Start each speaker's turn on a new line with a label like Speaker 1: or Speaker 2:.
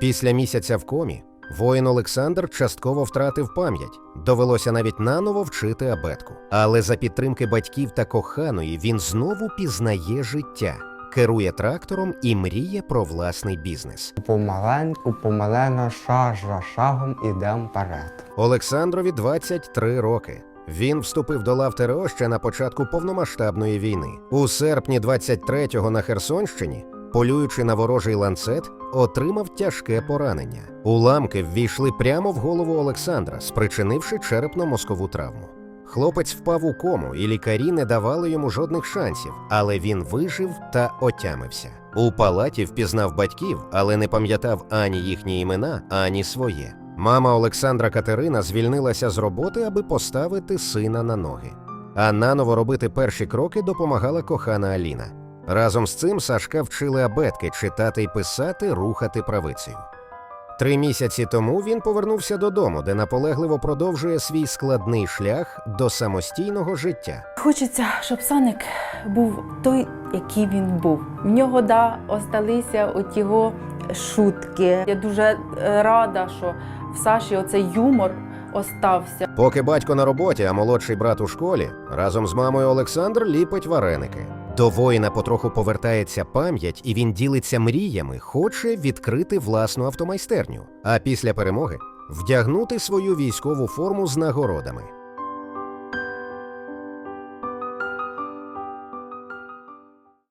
Speaker 1: Після місяця в комі воїн Олександр частково втратив пам'ять. Довелося навіть наново вчити абетку. Але за підтримки батьків та коханої він знову пізнає життя, керує трактором і мріє про власний бізнес.
Speaker 2: Помаленьку, помалено, шаг за шагом ідемо вперед.
Speaker 1: Олександрові 23 роки. Він вступив до лав ТРО ще на початку повномасштабної війни. У серпні 23-го на Херсонщині, полюючи на ворожий ланцет, отримав тяжке поранення. Уламки ввійшли прямо в голову Олександра, спричинивши черепно-мозкову травму. Хлопець впав у кому, і лікарі не давали йому жодних шансів, але він вижив та отямився. У палаті впізнав батьків, але не пам'ятав ані їхні імена, ані своє. Мама Олександра Катерина звільнилася з роботи, аби поставити сина на ноги. А наново робити перші кроки допомагала кохана Аліна. Разом з цим Сашка вчили абетки читати й писати, рухати правицею. Три місяці тому він повернувся додому, де наполегливо продовжує свій складний шлях до самостійного життя.
Speaker 3: Хочеться, щоб Саник був той, який він був. В нього да, осталися от його шутки. Я дуже е, рада, що в Саші оцей юмор остався.
Speaker 1: Поки батько на роботі, а молодший брат у школі, разом з мамою Олександр ліпить вареники. До воїна потроху повертається пам'ять, і він ділиться мріями, хоче відкрити власну автомайстерню. А після перемоги вдягнути свою військову форму з нагородами.